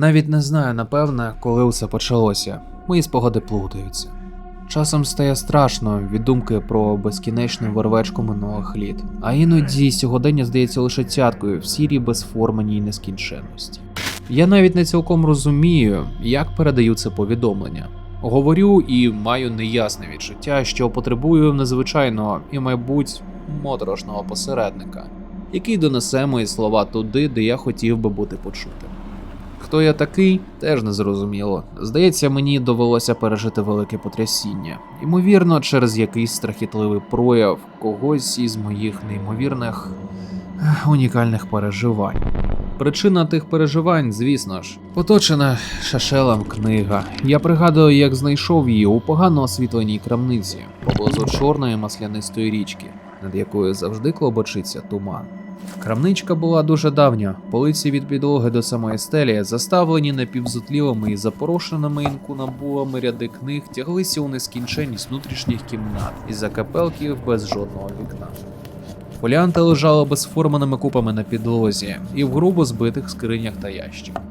Навіть не знаю, напевне, коли усе почалося. Мої спогади плутаються. Часом стає страшно від думки про безкінечну вервечку минулих літ, а іноді сьогодення здається лише цяткою в сірій безформеній нескінченності. Я навіть не цілком розумію, як передаю це повідомлення. Говорю і маю неясне відчуття, що потребую незвичайного і, мабуть, моторошного посередника, який донесе мої слова туди, де я хотів би бути почутим. Хто я такий, теж не зрозуміло. Здається, мені довелося пережити велике потрясіння, ймовірно, через якийсь страхітливий прояв когось із моїх неймовірних унікальних переживань. Причина тих переживань, звісно ж, поточена шашелем книга. Я пригадую, як знайшов її у погано освітленій крамниці поблизу чорної маслянистої річки, над якою завжди клобочиться туман. Крамничка була дуже давня, полиці від підлоги до самої стелі, заставлені напівзутлілими і запорошеними інкунабулами ряди книг, тяглися у нескінченність внутрішніх кімнат і закапелків без жодного вікна. Фоліанти лежали безформеними купами на підлозі і в грубо збитих скринях та ящиках.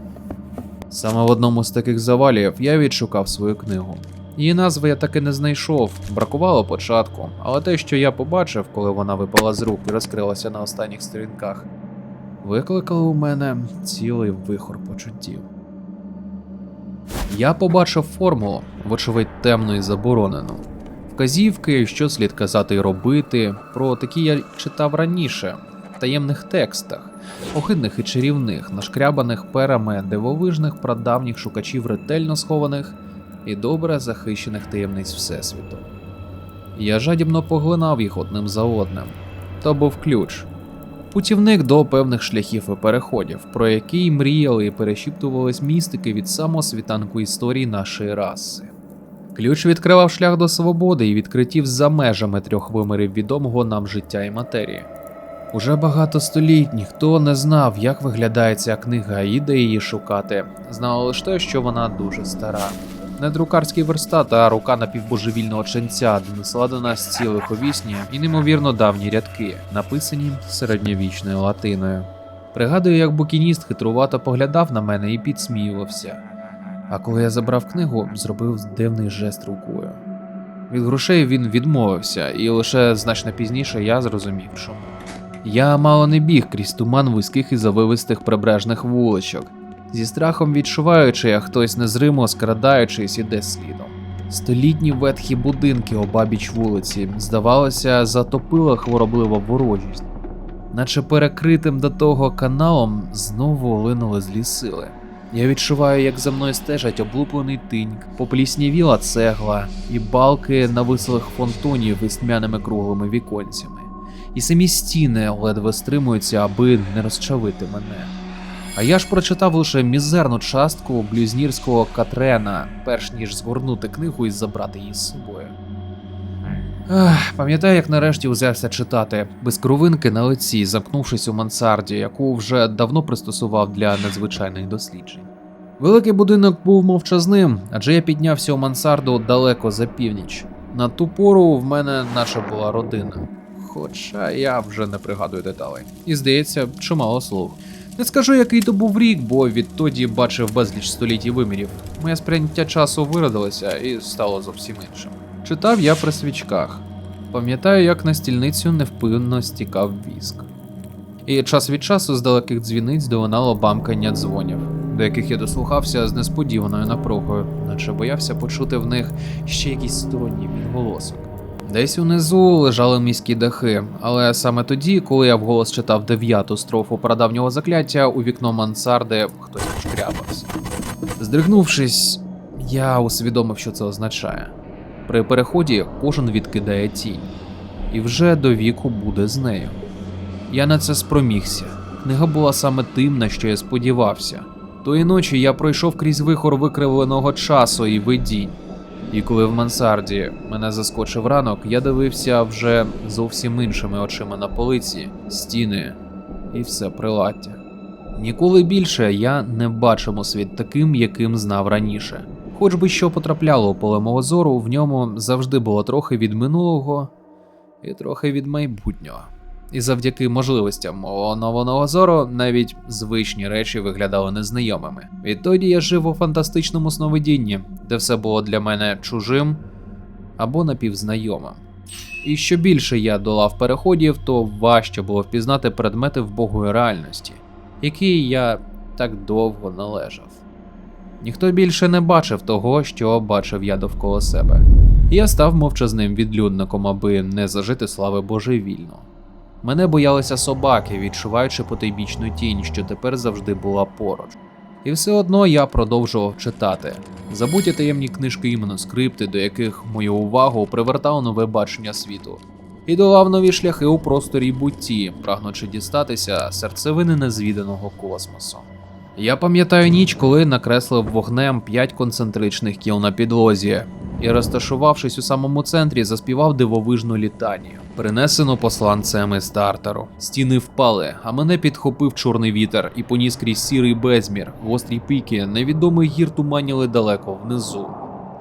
Саме в одному з таких завалів я відшукав свою книгу. Її назви я таки не знайшов, бракувало початку, але те, що я побачив, коли вона випала з рук і розкрилася на останніх сторінках, викликало у мене цілий вихор почуттів. Я побачив формулу, вочевидь темну і заборонену. Вказівки, що слід казати і робити, про такі я читав раніше, в таємних текстах, охидних і чарівних, нашкрябаних перами дивовижних прадавніх шукачів ретельно схованих і добре захищених таємниць Всесвіту. Я жадібно поглинав їх одним за одним. То був ключ. Путівник до певних шляхів і переходів, про який мріяли і перешіптувались містики від самого світанку історії нашої раси. Ключ відкривав шлях до свободи і відкриттів за межами трьох вимірів відомого нам життя і матерії. Уже багато століть ніхто не знав, як виглядає ця книга і де її шукати. Знали лише те, що вона дуже стара. Не друкарський верстат, а рука напівбожевільного ченця донесла до нас ці лиховісні і неймовірно давні рядки, написані середньовічною латиною. Пригадую, як букініст хитрувато поглядав на мене і підсміювався. А коли я забрав книгу, зробив дивний жест рукою. Від грошей він відмовився, і лише значно пізніше я зрозумів, чому. Я мало не біг крізь туман вузьких і завивистих прибережних вуличок, зі страхом відчуваючи, як хтось незримо скрадаючись іде слідом. Столітні ветхі будинки обабіч вулиці, здавалося, затопила хвороблива ворожість, наче перекритим до того каналом знову линули злі сили. Я відчуваю, як за мною стежать облуплений тиньк, попліснівіла цегла і балки навислих фонтонів із тьмяними круглими віконцями. І самі стіни ледве стримуються, аби не розчавити мене. А я ж прочитав лише мізерну частку блюзнірського Катрена, перш ніж згорнути книгу і забрати її з собою. Пам'ятаю, як нарешті узявся читати, без кровинки на лиці, замкнувшись у мансарді, яку вже давно пристосував для надзвичайних досліджень. Великий будинок був мовчазним, адже я піднявся у мансарду далеко за північ. На ту пору в мене наче була родина. Хоча я вже не пригадую деталей. І здається, чимало слов. Не скажу, який то був рік, бо відтоді бачив безліч століть вимірів. Моє сприйняття часу виродилося і стало зовсім іншим. Читав я при свічках. Пам'ятаю, як на стільницю невпинно стікав віск. І час від часу з далеких дзвіниць долинало бамкання дзвонів, до яких я дослухався з несподіваною напругою, наче боявся почути в них ще якийсь сторонній відголосок. Десь унизу лежали міські дахи, але саме тоді, коли я вголос читав дев'яту строфу прадавнього закляття, у вікно мансарди хтось шкрябався. Здригнувшись, я усвідомив, що це означає. При переході кожен відкидає тінь, і вже до віку буде з нею. Я на це спромігся. Книга була саме тим, на що я сподівався. Тої ночі я пройшов крізь вихор викривленого часу і видінь. І коли в мансарді мене заскочив ранок, я дивився вже зовсім іншими очима на полиці, стіни і все приладдя. Ніколи більше я не бачимо світ таким, яким знав раніше. Хоч би що потрапляло у поле мого зору, в ньому завжди було трохи від минулого і трохи від майбутнього. І завдяки можливостям мого нового зору навіть звичні речі виглядали незнайомими. Відтоді я жив у фантастичному сновидінні, де все було для мене чужим або напівзнайомим. І що більше я долав переходів, то важче було впізнати предмети вбогої реальності, які я так довго належав. Ніхто більше не бачив того, що бачив я довкола себе. Я став мовчазним відлюдником, аби не зажити слави божевільно. Мене боялися собаки, відчуваючи потойбічну тінь, що тепер завжди була поруч. І все одно я продовжував читати забуті таємні книжки і манускрипти, до яких мою увагу привертало нове бачення світу, і долав нові шляхи у просторі бутті, прагнучи дістатися серцевини незвіданого космосу. Я пам'ятаю ніч, коли накреслив вогнем п'ять концентричних кіл на підлозі, і, розташувавшись у самому центрі, заспівав дивовижну літанію, принесену посланцем із стартеру. Стіни впали, а мене підхопив чорний вітер і поніс крізь сірий безмір, гострі піки, невідомий гір туманіли далеко внизу.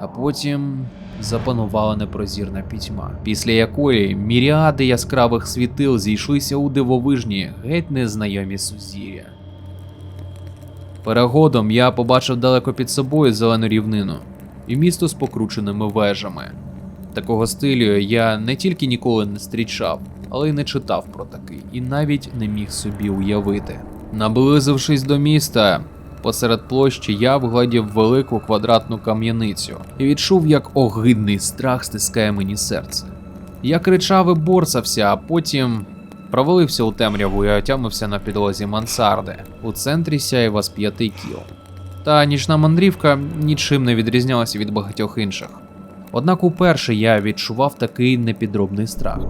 А потім запанувала непрозірна пітьма, після якої міріади яскравих світил зійшлися у дивовижні, геть незнайомі сузір'я. Перегодом я побачив далеко під собою зелену рівнину і місто з покрученими вежами. Такого стилю я не тільки ніколи не зустрічав, але й не читав про такий, і навіть не міг собі уявити. Наблизившись до міста, посеред площі я вгледів велику квадратну кам'яницю і відчув, як огидний страх стискає мені серце. Я кричав і борсався, а потім провалився у темряву і отямився на підлозі мансарди у центрі сяєва з п'яти кіл. Та нічна мандрівка нічим не відрізнялася від багатьох інших. Однак уперше я відчував такий непідробний страх,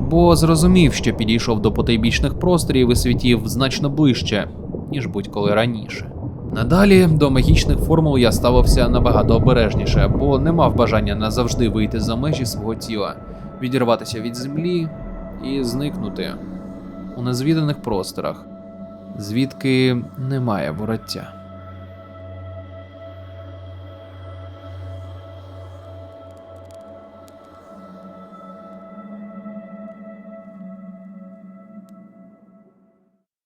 бо зрозумів, що підійшов до потайбічних просторів і світів значно ближче, ніж будь-коли раніше. Надалі до магічних формул я ставився набагато обережніше, бо не мав бажання назавжди вийти за межі свого тіла, відірватися від землі і зникнути у незвіданих просторах, звідки немає вороття.